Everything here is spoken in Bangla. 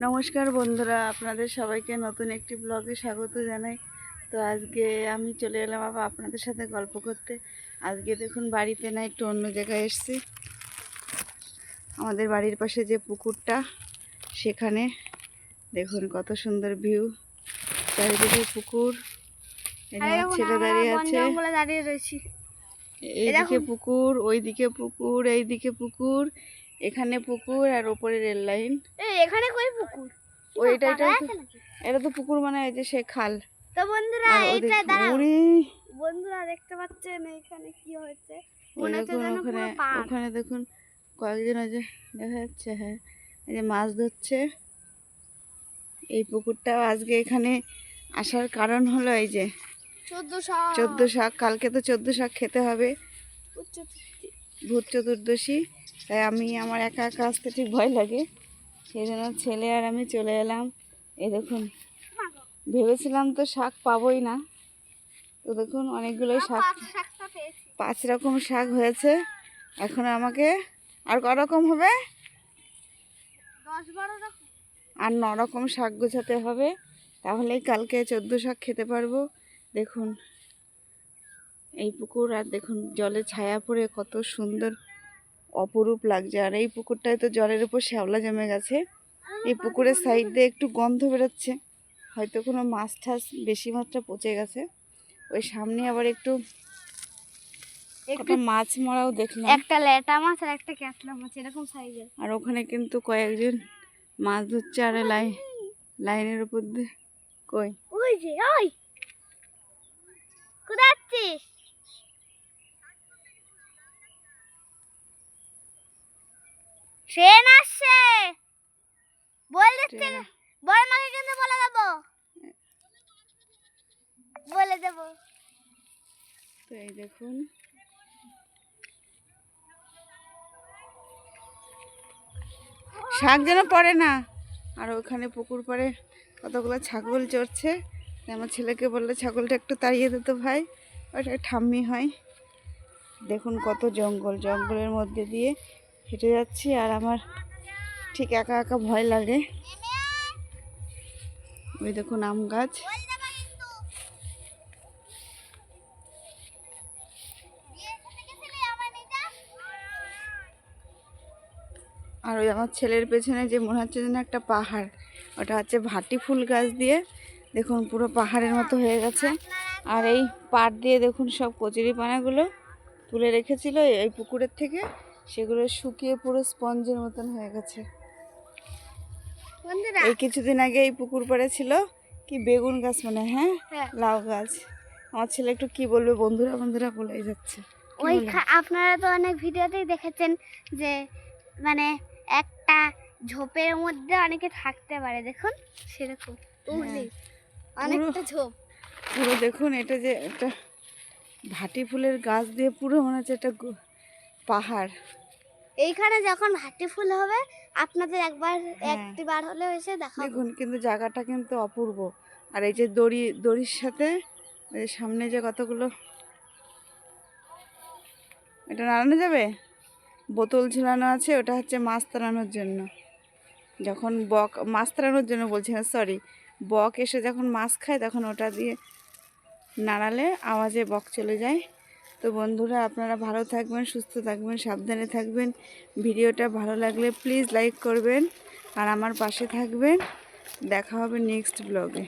নমস্কার বন্ধুরা আপনাদের সবাইকে নতুন একটি ব্লগে স্বাগত জানাই। তো আজকে আমি চলে এলাম আবার আপনাদের সাথে গল্প করতে। আজকে দেখুন বাড়িতে না একটু অন্য জায়গায় এসেছি। আমাদের বাড়ির পাশে যে পুকুরটা সেখানে দেখুন কত সুন্দর ভিউ। চারিদিকে পুকুর ছেলে দাঁড়িয়ে আছে। দাঁড়িয়ে রয়েছি। এইদিকে পুকুর ওইদিকে পুকুর এইদিকে পুকুর এখানে পুকুর আর ওপরে রেল লাইন। এখানে কই পুকুর? ওই এটা এটা তো- এটা তো পুকুর মানে এই যে সে খাল। তো বন্ধুরা এইটা দাঁড়াও। বন্ধুরা দেখতে পাচ্ছেন এখানে কি হয়েছে? মনে হচ্ছে যেন পুরো পাড়। ওখানে দেখুন কয়েকজন ওই যে দেখা যাচ্ছে হ্যাঁ। এই যে মাছ ধরছে। এই পুকুরটাও আজকে এখানে আসার কারণ হলো এই যে চোদ্দ শাক। চোদ্দ শাক। কালকে তো চোদ্দ শাক খেতে হবে। ভূত চতুর্দশী। তাই আমি আমার একা একা আসতে ঠিক ভয় লাগে। সেই জন্য ছেলে আর আমি চলে এলাম। এ দেখুন ভেবেছিলাম তো শাক পাবোই না। তো দেখুন অনেকগুলোই শাক পাঁচ রকম শাক হয়েছে। এখন আমাকে আর ক রকম হবে? আর ন রকম শাক গোছাতে হবে। তাহলেই কালকে চোদ্দ শাক খেতে পারব। দেখুন এই পুকুর আর দেখুন জলে ছায়া পড়ে কত সুন্দর অপরূপ লাগছে। আর এই পুকুরটায় তো জলের উপর শ্যাওলা জমে গেছে। এই পুকুরের সাইড দিয়ে একটু গন্ধ বেরোচ্ছে। হয়তো কোনো মাছ ঠাস বেশি মাত্রা পচে গেছে। ওই সামনে আবার একটু একটা মাছ মরাও দেখলাম। একটা লেটা মাছ আর একটা ক্যাতলা মাছ এরকম সাইজের আর ওখানে কিন্তু কয়েকজন মাছ ধরছে আর লাইন লাইনের উপর দিয়ে। কই? ওই যে ওই। কোথায় বড় মাকে কিন্তু বলে দেবো। বলে দেবো। তো এই দেখুন। শাক যেন পড়ে না। আর ওখানে পুকুর পাড়ে কতগুলো ছাগল চড়ছে। আমার ছেলেকে বললে ছাগলটা একটু তাড়িয়ে দিত ভাই। ওটা ঠাম্মি হয়। দেখুন কত জঙ্গল। জঙ্গলের মধ্যে দিয়ে হেঁটে যাচ্ছি আর আমার ঠিক একা একা ভয় লাগে। ওই দেখুন আম গাছ। আর ওই আমার ছেলের পেছনে যে মনে হচ্ছে যেন একটা পাহাড়। ওটা হচ্ছে ভাটি ফুল গাছ দিয়ে। দেখুন পুরো পাহাড়ের মতো হয়ে গেছে। আর এই পাড় দিয়ে দেখুন সব কচুরি পানাগুলো তুলে রেখেছিল এই পুকুরের থেকে। সেগুলো শুকিয়ে পুরো স্পঞ্জের মতন হয়ে গেছে। এই কিছুদিন আগে এই পুকুর পাড়ে ছিল কি বেগুন গাছ মানে হ্যাঁ? হ্যাঁ। লাউ গাছ। আমার ছেলে একটু কি বলবে বন্ধুরা বন্ধুরা বলেই যাচ্ছে। ওই আপনারা তো অনেক ভিডিওতেই দেখেছেন যে মানে একটা ঝোপের মধ্যে অনেকে থাকতে পারে দেখুন সেরকম। হ্যাঁ। অনেকটা ঝোপ। পুরো দেখুন এটা যে একটা ভাটি ফুলের গাছ দিয়ে পুরো মনে হচ্ছে একটা পাহাড়। এইখানে যখন ভাটি ফুল হবে আপনাদের একবার হ্যাঁ। একটি বার হলেও এসে দেখাবো। দেখুন কিন্তু জায়গাটা কিন্তু অপূর্ব। আর এই যে দড়ি দড়ির সাথে সামনে যে কতগুলো এটা নাড়ানো যাবে? বোতল ঝুলানো আছে ওটা হচ্ছে মাছ তাড়ানোর জন্য। যখন বক মাছ তাড়ানোর জন্য বলছি না সরি বক এসে যখন মাছ খায় তখন ওটা দিয়ে নাড়ালে আওয়াজে বক চলে যায়। তো বন্ধুরা, আপনারা ভালো থাকবেন, সুস্থ থাকবেন, সাবধানে থাকবেন। ভিডিওটা ভালো লাগলে প্লিজ লাইক করবেন আর আমার পাশে থাকবেন। দেখা হবে নেক্সট ব্লগে